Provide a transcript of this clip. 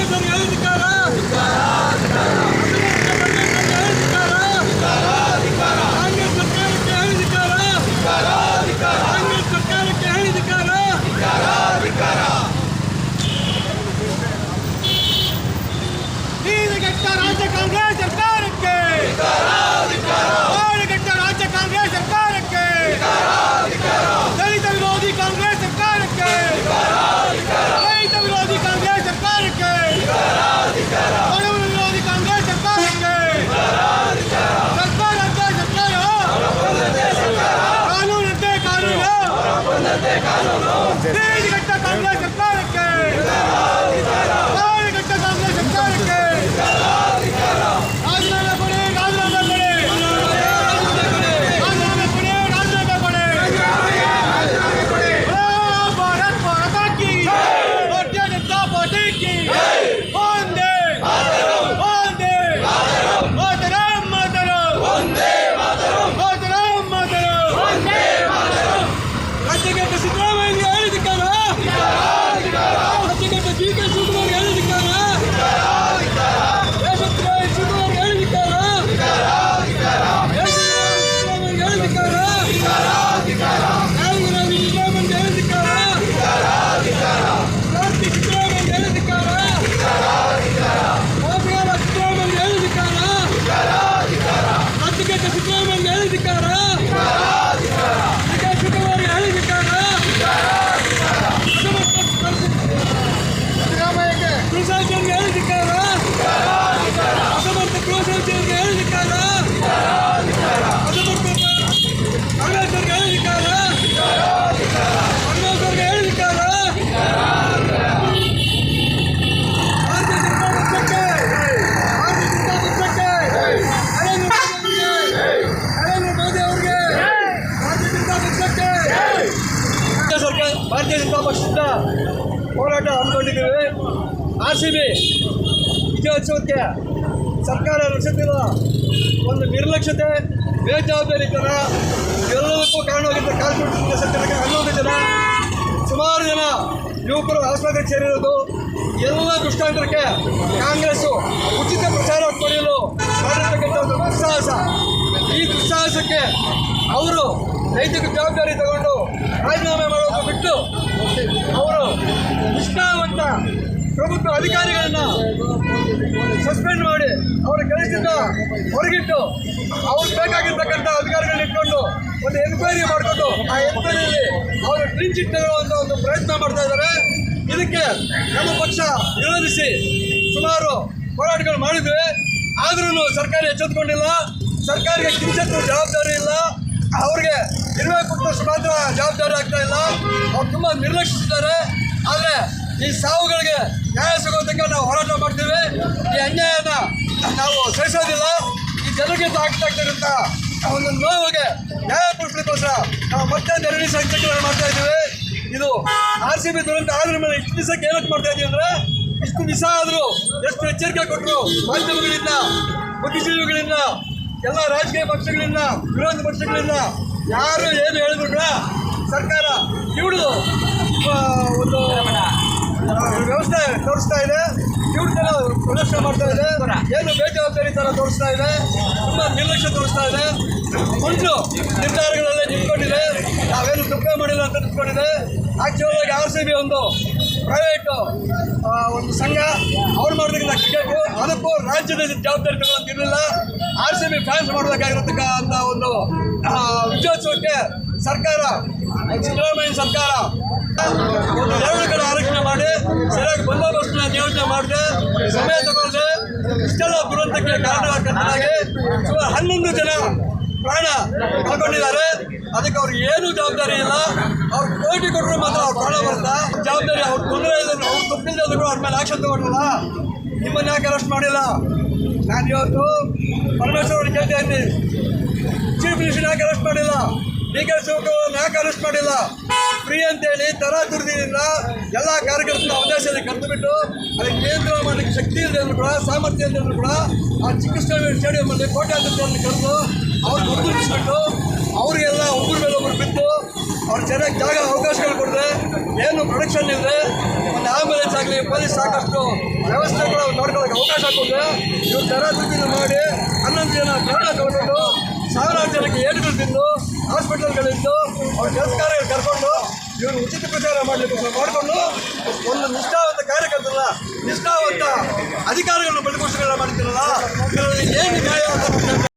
ಪರಮೇಶ್ವರ್ ಹೇಳಿದಿಕ್ಕಾರ দেখাল। ಭಾರತೀಯ ಜನತಾ ಪಕ್ಷದ ಹೋರಾಟ ಹಮ್ಮಿಕೊಂಡಿದ್ದೇವೆ. ಆರ್ ಸಿ ಬಿ ವಿಜಯೋತ್ಸವಕ್ಕೆ ಸರ್ಕಾರ ನಡೆಸುತ್ತಿರುವ ಒಂದು ನಿರ್ಲಕ್ಷ್ಯತೆ, ಬೇಜವಾಬ್ದಾರಿತನ ಎಲ್ಲದಕ್ಕೂ ಕಾರಣವಾಗಿದ್ದ ಕಾರ್ಯಕ್ರಮ ಸರ್ಕಾರಕ್ಕೆ ಹನ್ನೊಂದು ಜನ, ಸುಮಾರು ಜನ ಯುವಕರು ಆಸ್ಪತ್ರೆ ಸೇರಿರೋದು, ಎಲ್ಲ ದುಷ್ಟಾಂತರಕ್ಕೆ ಕಾಂಗ್ರೆಸ್ಸು ಉಚಿತ ಪ್ರಚಾರ ಪಡೆಯಲು ಮಾಡಿರ್ತಕ್ಕಂಥ ಒಂದು ದುಸ್ಸಾಹಸ. ಈ ದುಸ್ಸಾಹಸಕ್ಕೆ ಅವರು ನೈತಿಕ ಜವಾಬ್ದಾರಿ ತಗೊಂಡು ರಾಜೀನಾಮೆ ಬಿಟ್ಟು ಅವರು ನಿಷ್ಠಾವಂತ ಪ್ರಭುತ್ವ ಅಧಿಕಾರಿಗಳನ್ನು ಸಸ್ಪೆಂಡ್ ಮಾಡಿ ಅವರ ಕೆಲಸದಿಂದ ಹೊರಗಿಟ್ಟು ಅವ್ರಿಗೆ ಬೇಕಾಗಿರ್ತಕ್ಕಂಥ ಅಧಿಕಾರಿಗಳನ್ನ ಇಟ್ಕೊಂಡು ಒಂದು ಎನ್ಕ್ವೈರಿ ಮಾಡಿಕೊಂಡು ಆ ಎನ್ಕ್ವೈರಿಯಲ್ಲಿ ಅವರು ಕ್ಲೀನ್ ಚಿಟ್ ಒಂದು ಪ್ರಯತ್ನ ಮಾಡ್ತಾ ಇದ್ದಾರೆ. ಇದಕ್ಕೆ ನಮ್ಮ ಪಕ್ಷ ವಿರೋಧಿಸಿ ಸುಮಾರು ಹೋರಾಟಗಳು ಮಾಡಿದ್ವಿ. ಆದ್ರೂ ಸರ್ಕಾರ ಎಚ್ಚೆತ್ಕೊಂಡಿಲ್ಲ. ಸರ್ಕಾರಕ್ಕೆ ಕಿಂಚತ್ತು ಜವಾಬ್ದಾರಿ ಇಲ್ಲ. ಅವ್ರಿಗೆ ಇರಬೇಕು ಮಾತ್ರ ಜವಾಬ್ದಾರಿ ಆಗ್ತಾ ಇಲ್ಲ. ಅವ್ರು ತುಂಬ ನಿರ್ಲಕ್ಷಿಸಿದ್ದಾರೆ. ಆದರೆ ಈ ಸಾವುಗಳಿಗೆ ನ್ಯಾಯ ಸಿಗೋದಕ್ಕೆ ನಾವು ಹೋರಾಟ ಮಾಡ್ತೀವಿ. ಈ ಅನ್ಯಾಯನ ನಾವು ಸಹಿಸೋದಿಲ್ಲ. ಈ ಜನರಿಗೆ ಆಗ್ತಾ ಇರ್ತಕ್ಕಂಥ ಒಂದು ನೋವಿಗೆ ನ್ಯಾಯ ಕೊಡಿಸ್ಲಿಕ್ಕೋಸ್ಕರ ನಾವು ಮತ್ತೆ ನೆರವಿ ಸಂಘಟನೆ ಮಾಡ್ತಾ ಇದ್ದೀವಿ. ಇದು ಆರ್ ಸಿ ಬಿ ದುರಂತ ಆದ್ರ ಮೇಲೆ ಇಷ್ಟು ದಿವಸ ಏನಕ್ಕೆ ಮಾಡ್ತಾ ಇದೀವಿ ಅಂದ್ರೆ, ಇಷ್ಟು ದಿವಸ ಆದರೂ ಎಷ್ಟು ಎಚ್ಚರಿಕೆ ಕೊಟ್ಟರು ಮಾಧ್ಯಮಗಳಿಂದ, ಬುದ್ಧಿಜೀವಿಗಳಿಂದ, ಎಲ್ಲ ರಾಜಕೀಯ ಪಕ್ಷಗಳಿಂದ, ವಿರೋಧ ಪಕ್ಷಗಳಿಂದ ಯಾರು ಏನು ಹೇಳಿದ್ರು ಸರ್ಕಾರ ಇವ್ರದು ಒಂದು ವ್ಯವಸ್ಥೆ ತೋರಿಸ್ತಾ ಇದೆ. ತರ ಪ್ರದರ್ಶನ ಮಾಡ್ತಾ ಇದೆ. ಏನು ಬೇಜವಾಬ್ದಾರಿ ಥರ ತೋರಿಸ್ತಾ ಇದೆ? ತುಂಬ ನಿರ್ಲಕ್ಷ್ಯ ತೋರಿಸ್ತಾ ಇದೆ. ಮುಂಚು ನಿರ್ಧಾರಗಳೆಲ್ಲ ನಿಂತ್ಕೊಂಡಿದೆ. ನಾವೇನು ತಪ್ಪೇ ಮಾಡಿಲ್ಲ ಅಂತ ನಿಂತ್ಕೊಂಡಿದೆ. ಆ್ಯಕ್ಚುಲಾಗಿ ಆರ್ ಸಿ ಬಿ ಒಂದು ಪ್ರೈವೇಟು ಒಂದು ಸಂಘ ಅವ್ರು ಮಾಡೋದಕ್ಕಿಂತ ಕ್ರಿಕೆಟ್ ಅದಕ್ಕೂ ರಾಜ್ಯದ ಜವಾಬ್ದಾರಿ ತಗೊಳ್ಳೋಂತಿರಲಿಲ್ಲ ಆರ್ ಸಿ ಬಿ ಫ್ಯಾನ್ಸ್ ಮಾಡಬೇಕಾಗಿರತಕ್ಕಂಥ ಒಂದು ಆ, ವಿಜಯೋತ್ಸವಕ್ಕೆ ಸರ್ಕಾರ ಸಿದ್ದರಾಮಯ್ಯ ಸರ್ಕಾರ. ಒಂದು ಎರಡು ಕಡೆ ಆರಕ್ಷಣೆ ಮಾಡಿ, ಸರಿಯಾಗಿ ಬಂದೋಬಸ್ತ್ನ ನಿಯೋಜನೆ ಮಾಡಿದೆ. ಸಮಯ ತಗೊಂಡೆ ಇಷ್ಟೆಲ್ಲ ದುರಂತಕ್ಕೆ ಕಾರಣವಾಗಿ ಸುಮಾರು ಹನ್ನೊಂದು ಜನ ಪ್ರಾಣ ಕಳ್ಕೊಂಡಿದ್ದಾರೆ ಅದಕ್ಕೆ ಅವ್ರಿಗೆ ಏನೂ ಜವಾಬ್ದಾರಿ ಇಲ್ಲ. ಅವ್ರು ಕೋಟಿ ಕೊಟ್ಟರು ಮಾತ್ರ ಅವ್ರು ಪ್ರಾಣ ಬರ್ತಾ ಜವಾಬ್ದಾರಿ ಅವ್ರು ತೊಂದರೆ ಇಲ್ಲ ಅವ್ರು ತಪ್ಪಿಲ್ಲದೆ ಕೂಡ ಅವ್ರ ಮೇಲೆ ಆಕ್ಷನ್ ತಗೊಂಡಲ್ಲ ನಿಮ್ಮನ್ನ ಯಾಕೆ ಅರೆಸ್ಟ್ ಮಾಡಿಲ್ಲ? ನಾನು ಇವತ್ತು ಪರಮೇಶ್ವರ್ ಅವ್ರಿಗೆ ಕೇಳ್ತಾ ಇದ್ದೀನಿ. ಚೀಫ್ ಮಿನಿಸ್ಟರ್ ಯಾಕೆ ಅರೆಸ್ಟ್ ಮಾಡಿಲ್ಲ? ಡಿ ಕೆ ಶಿವಕುಮಾರ್ ಯಾಕೆ ಅರೆಸ್ಟ್ ಮಾಡಿಲ್ಲ? ಫ್ರೀ ಅಂತೇಳಿ ತರ ದುರ್ದಿನಿಂದ ಎಲ್ಲ ಕಾರ್ಯಕರ್ತನ ಅವಕಾಶದಲ್ಲಿ ಕರೆದು ಬಿಟ್ಟು ಅದಕ್ಕೆ ಕೇಂದ್ರ ಮಾಡಲಿಕ್ಕೆ ಶಕ್ತಿ ಇಲ್ಲದೆ ಅಂದ್ರೂ ಕೂಡ, ಸಾಮರ್ಥ್ಯ ಇಲ್ಲದೆ ಕೂಡ ಆ ಚಿಕ್ಕ ಸ್ಟೇಡಿಯಂ ಅಲ್ಲಿ ಕೋಟ್ಯಾಂತರ ಜನರನ್ನು ಕರೆದು ಅವ್ರು ಗುರುತಿಸ್ಬಿಟ್ಟು ಅವರಿಗೆಲ್ಲ ಒಬ್ಬರ ಮೇಲೆ ಒಬ್ಬರು ಬಿದ್ದು ಅವ್ರು ಚೆನ್ನಾಗಿ ಜಾಗ ಅವಕಾಶಗಳು ಕೊಡದೆ ಏನು ಪ್ರೊಡಕ್ಷನ್ ಇಲ್ಲದೆ ಒಂದು ಆಂಬುಲೆನ್ಸ್ ಆಗಲಿ ಪೊಲೀಸ್ ಸಾಕಷ್ಟು ವ್ಯವಸ್ಥೆಗಳು ನೋಡ್ಕೊಳ್ಳೋಕೆ ಅವಕಾಶ ಕೊಟ್ಟರೆ ಇವ್ರು ತರ ದುಡ್ಡಿನ ಮಾಡಿ ಹನ್ನೊಂದು ಜನ ಪ್ರಾಣ ತಗೊಂಡು ಸಾವಿರಾರು ಜನಕ್ಕೆ ಏಟುಗಳು ತಿಂದು ಹಾಸ್ಪಿಟಲ್ಗಳಿದ್ದು ಅವ್ರ ಕೆಲಸ ಕಾರ್ಯಗಳು ಕರ್ಕೊಂಡು ಇವರು ಉಚಿತ ಪ್ರಚಾರ ಮಾಡಲಿಕ್ಕೆ ಮಾಡಿಕೊಂಡು ಒಂದು ನಿಷ್ಠಾವಂತ ಕಾರ್ಯಕರ್ತರಲ್ಲ, ನಿಷ್ಠಾವಂತ ಅಧಿಕಾರಿಗಳನ್ನು ಬಲಿಗೋಸ್ಕರ ಮಾಡ್ತಿರಲ್ಲ ಇದರಲ್ಲಿ ಏನು ನ್ಯಾಯ ಅಂತ